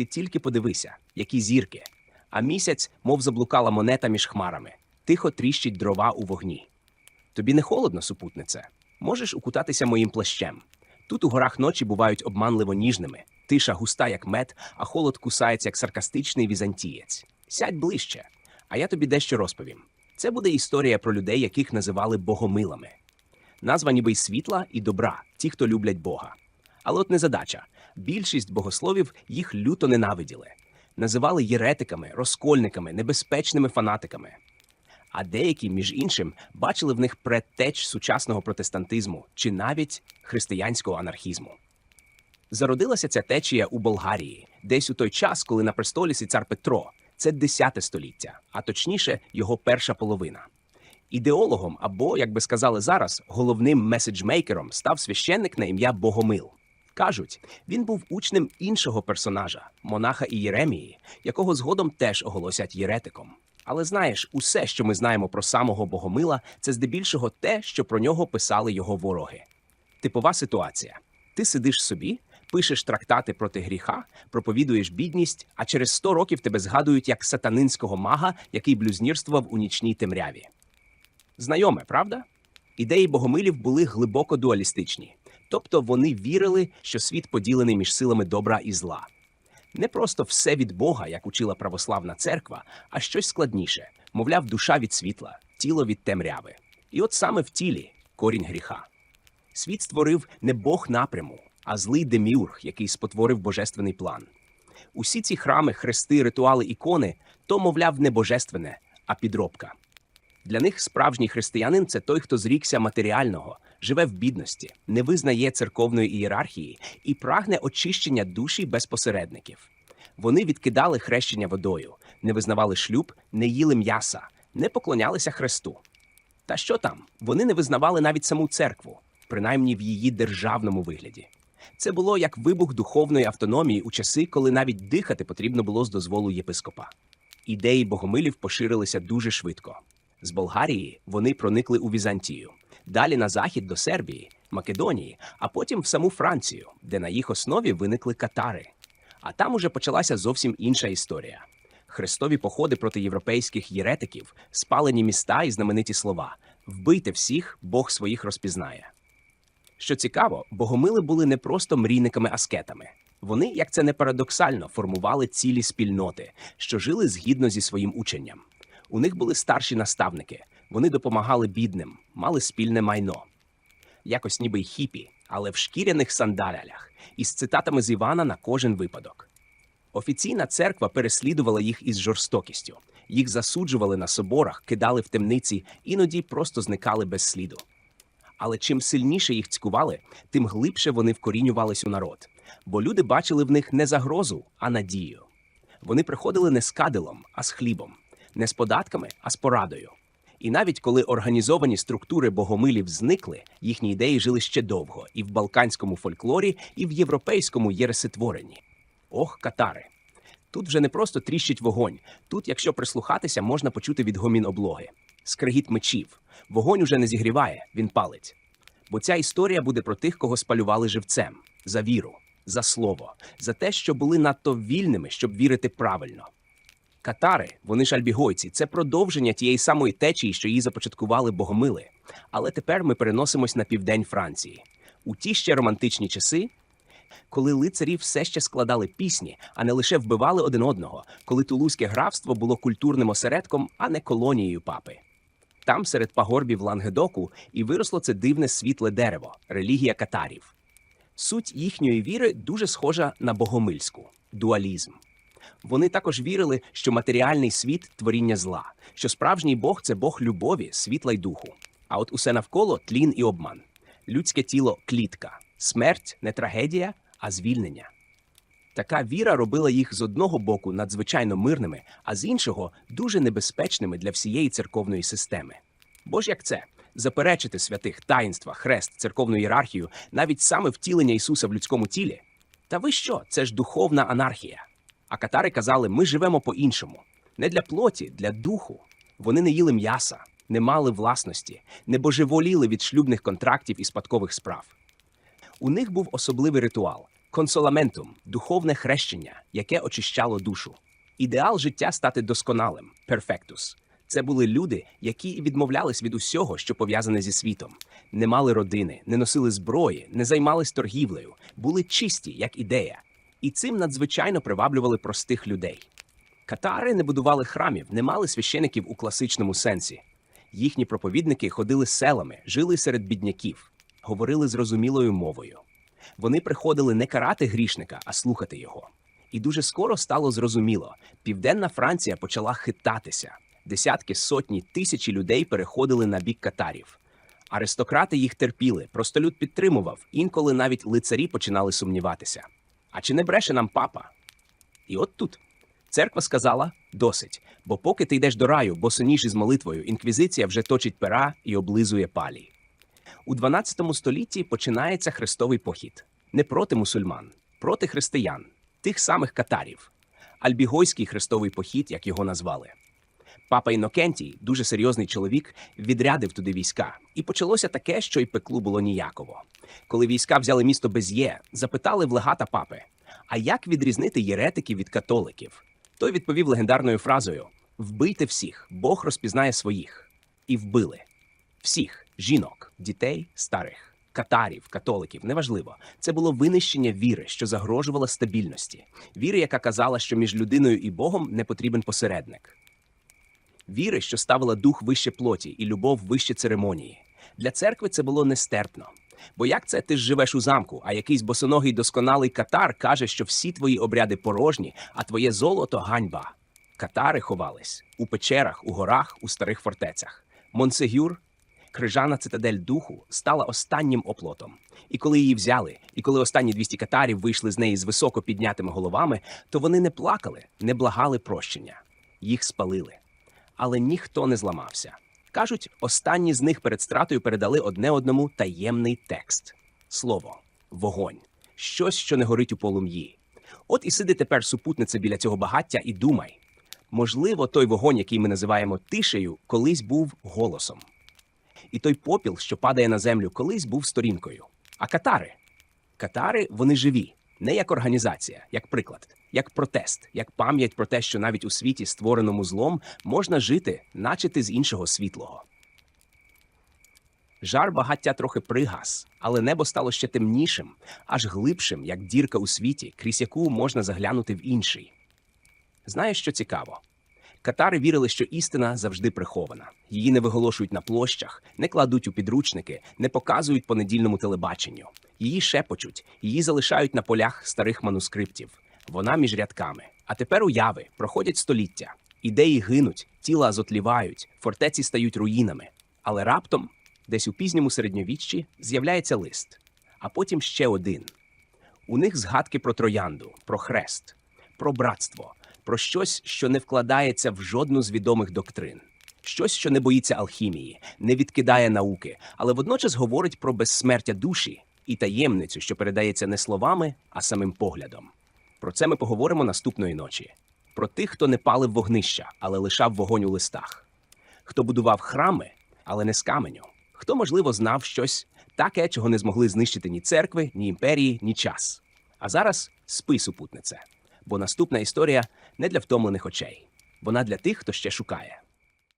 Ти тільки подивися, які зірки. А місяць, мов заблукала монета між хмарами, тихо тріщить дрова у вогні. Тобі не холодно, супутнице? Можеш укутатися моїм плащем. Тут у горах ночі бувають обманливо ніжними, тиша густа, як мед, а холод кусається, як саркастичний візантієць. Сядь ближче, а я тобі дещо розповім. Це буде історія про людей, яких називали богомилами. Назва ніби й світла і добра, ті, хто люблять Бога. Але от незадача. Більшість богословів їх люто ненавиділи. Називали єретиками, розкольниками, небезпечними фанатиками. А деякі, між іншим, бачили в них предтеч сучасного протестантизму чи навіть християнського анархізму. Зародилася ця течія у Болгарії, десь у той час, коли на престолі цар Петро. Це 10 століття, а точніше, його перша половина. Ідеологом або, як би сказали зараз, головним меседжмейкером став священник на ім'я Богомил. Кажуть, він був учнем іншого персонажа, монаха Ієремії, якого згодом теж оголосять єретиком. Але знаєш, усе, що ми знаємо про самого Богомила, це здебільшого те, що про нього писали його вороги. Типова ситуація: ти сидиш собі, пишеш трактати проти гріха, проповідуєш бідність, а через 100 років тебе згадують як сатанинського мага, який блюзнірствував у нічній темряві. Знайоме, правда? Ідеї богомилів були глибоко дуалістичні, тобто вони вірили, що світ поділений між силами добра і зла. Не просто все від Бога, як учила православна церква, а щось складніше мовляв, душа від світла, тіло від темряви. І от саме в тілі корінь гріха. Світ створив не Бог напряму, а злий деміург, який спотворив божественний план. Усі ці храми, хрести, ритуали, ікони то, мовляв, не божественне, а підробка. Для них справжній християнин це той, хто зрікся матеріального, живе в бідності, не визнає церковної ієрархії і прагне очищення душі без посередників. Вони відкидали хрещення водою, не визнавали шлюб, не їли м'яса, не поклонялися Христу. Та що там? Вони не визнавали навіть саму церкву, принаймні в її державному вигляді. Це було як вибух духовної автономії у часи, коли навіть дихати потрібно було з дозволу єпископа. Ідеї богомилів поширилися дуже швидко. З Болгарії вони проникли у Візантію, далі на захід до Сербії, Македонії, а потім в саму Францію, де на їх основі виникли катари. А там уже почалася зовсім інша історія. Хрестові походи проти європейських єретиків, спалені міста і знамениті слова Вбийте всіх, Бог своїх розпізнає. Що цікаво, богомили були не просто мрійниками-аскетами. Вони, як це не парадоксально, формували цілі спільноти, що жили згідно зі своїм ученням. У них були старші наставники, вони допомагали бідним, мали спільне майно. Якось ніби й хіпі, але в шкіряних сандалях, із цитатами з Івана на кожен випадок. Офіційна церква переслідувала їх із жорстокістю. Їх засуджували на соборах, кидали в темниці, іноді просто зникали без сліду. Але чим сильніше їх цькували, тим глибше вони вкорінювались у народ, бо люди бачили в них не загрозу, а надію. Вони приходили не з кадилом, а з хлібом, не з податками, а з порадою. І навіть коли організовані структури богомилів зникли, їхні ідеї жили ще довго і в балканському фольклорі, і в європейському єреситворенні. Ох, катари! Тут вже не просто тріщить вогонь. Тут, якщо прислухатися, можна почути відгомін облоги. Скригіт мечів. Вогонь уже не зігріває, він палить. Бо ця історія буде про тих, кого спалювали живцем за віру, за слово, за те, що були надто вільними, щоб вірити правильно. Катари, вони ж альбігойці, це продовження тієї самої течії, що її започаткували богомили. Але тепер ми переносимось на південь Франції. У ті ще романтичні часи, коли лицарі все ще складали пісні, а не лише вбивали один одного, коли тулузьке графство було культурним осередком, а не колонією папи. Там, серед пагорбів Лангедоку, і виросло це дивне світле дерево релігія катарів. Суть їхньої віри дуже схожа на богомильську дуалізм. Вони також вірили, що матеріальний світ творіння зла, що справжній Бог це Бог любові, світла й духу. А от усе навколо тлін і обман. Людське тіло клітка, смерть не трагедія, а звільнення. Така віра робила їх з одного боку надзвичайно мирними, а з іншого дуже небезпечними для всієї церковної системи. Бо ж як це заперечити святих таїнства, хрест, церковну ієрархію, навіть саме втілення Ісуса в людському тілі? Та ви що? Це ж духовна анархія. А катари казали: ми живемо по-іншому. Не для плоті, для духу. Вони не їли м'яса, не мали власності, не божеволіли від шлюбних контрактів і спадкових справ. У них був особливий ритуал консоламентум духовне хрещення, яке очищало душу. Ідеал життя стати досконалим перфектус. Це були люди, які відмовлялись від усього, що пов'язане зі світом, не мали родини, не носили зброї, не займались торгівлею, були чисті, як ідея, і цим надзвичайно приваблювали простих людей. Катари не будували храмів, не мали священиків у класичному сенсі. Їхні проповідники ходили селами, жили серед бідняків, говорили зрозумілою мовою. Вони приходили не карати грішника, а слухати його. І дуже скоро стало зрозуміло: південна Франція почала хитатися. Десятки, сотні, тисячі людей переходили на бік катарів. Аристократи їх терпіли, простолюд підтримував, інколи навіть лицарі починали сумніватися. А чи не бреше нам папа? І от тут церква сказала досить, бо поки ти йдеш до раю, босоніж із молитвою, інквізиція вже точить пера і облизує палі. У 12 столітті починається хрестовий похід не проти мусульман, проти християн, тих самих катарів. Альбігойський хрестовий похід, як його назвали. Папа Інокентій, дуже серйозний чоловік, відрядив туди війська, і почалося таке, що й пеклу було ніяково. Коли війська взяли місто Без'є, запитали в легата папи: а як відрізнити єретиків від католиків? Той відповів легендарною фразою: Вбийте всіх, Бог розпізнає своїх. І вбили всіх жінок, дітей, старих, катарів, католиків, неважливо. Це було винищення віри, що загрожувала стабільності, віри, яка казала, що між людиною і Богом не потрібен посередник. Віри, що ставила дух вище плоті і любов вище церемонії. Для церкви це було нестерпно. Бо як це ти ж живеш у замку, а якийсь босоногий досконалий катар каже, що всі твої обряди порожні, а твоє золото ганьба. Катари ховались у печерах, у горах, у старих фортецях. Монсегюр, крижана цитадель духу, стала останнім оплотом. І коли її взяли, і коли останні 200 катарів вийшли з неї з високо піднятими головами, то вони не плакали, не благали прощення. Їх спалили. Але ніхто не зламався. Кажуть, останні з них перед стратою передали одне одному таємний текст слово, вогонь, щось, що не горить у полум'ї. От і сиди тепер супутниця біля цього багаття і думай. Можливо, той вогонь, який ми називаємо тишею, колись був голосом. І той попіл, що падає на землю, колись був сторінкою. А катари? Катари вони живі, не як організація, як приклад, як протест, як пам'ять про те, що навіть у світі, створеному злом, можна жити, наче з іншого світлого. Жар багаття трохи пригас, але небо стало ще темнішим, аж глибшим, як дірка у світі, крізь яку можна заглянути в інший. Знаєш, що цікаво? Катари вірили, що істина завжди прихована. Її не виголошують на площах, не кладуть у підручники, не показують по недільному телебаченню. Її шепочуть, її залишають на полях старих манускриптів. Вона між рядками. А тепер уяви проходять століття. Ідеї гинуть, тіла зотлівають, фортеці стають руїнами. Але раптом, десь у пізньому середньовіччі, з'являється лист, а потім ще один. У них згадки про троянду, про хрест, про братство, про щось, що не вкладається в жодну з відомих доктрин, щось, що не боїться алхімії, не відкидає науки, але водночас говорить про безсмертя душі і таємницю, що передається не словами, а самим поглядом. Про це ми поговоримо наступної ночі. Про тих, хто не палив вогнища, але лишав вогонь у листах, хто будував храми, але не з каменю, хто, можливо, знав щось таке, чого не змогли знищити ні церкви, ні імперії, ні час. А зараз спи, супутнице, бо наступна історія не для втомлених очей, вона для тих, хто ще шукає.